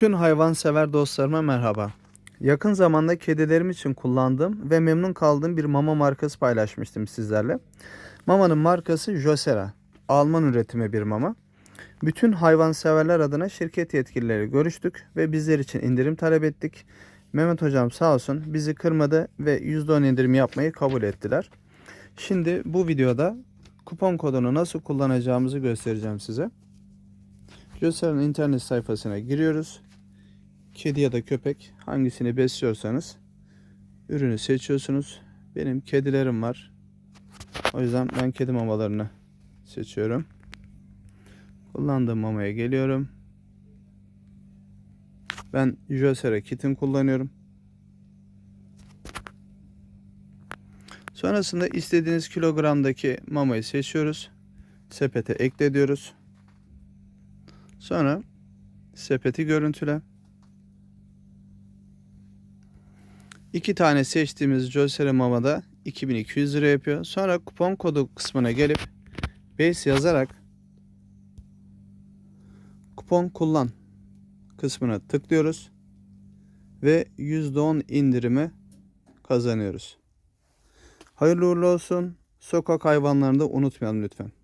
Tüm hayvansever dostlarıma merhaba. Yakın zamanda kedilerim için kullandığım ve memnun kaldığım bir mama markası paylaşmıştım sizlerle. Mamanın markası Josera. Alman üretimi bir mama. Bütün hayvanseverler adına şirket yetkilileri görüştük ve bizler için indirim talep ettik. Mehmet hocam sağ olsun bizi kırmadı ve %10 indirim yapmayı kabul ettiler. Şimdi bu videoda kupon kodunu nasıl kullanacağımızı göstereceğim size. Josera'nın internet sayfasına giriyoruz. Kedi ya da köpek hangisini besliyorsanız ürünü seçiyorsunuz. Benim kedilerim var. O yüzden ben kedi mamalarını seçiyorum. Kullandığım mamaya geliyorum. Ben Josera Kit'in kullanıyorum. Sonrasında istediğiniz kilogramdaki mamayı seçiyoruz. Sepete ekle diyoruz. Sonra sepeti görüntüle. İki tane seçtiğimiz Josera Mama'da 2200 lira yapıyor. Sonra kupon kodu kısmına gelip base yazarak kupon kullan kısmına tıklıyoruz ve %10 indirimi kazanıyoruz. Hayırlı uğurlu olsun. Sokak hayvanlarını da unutmayalım lütfen.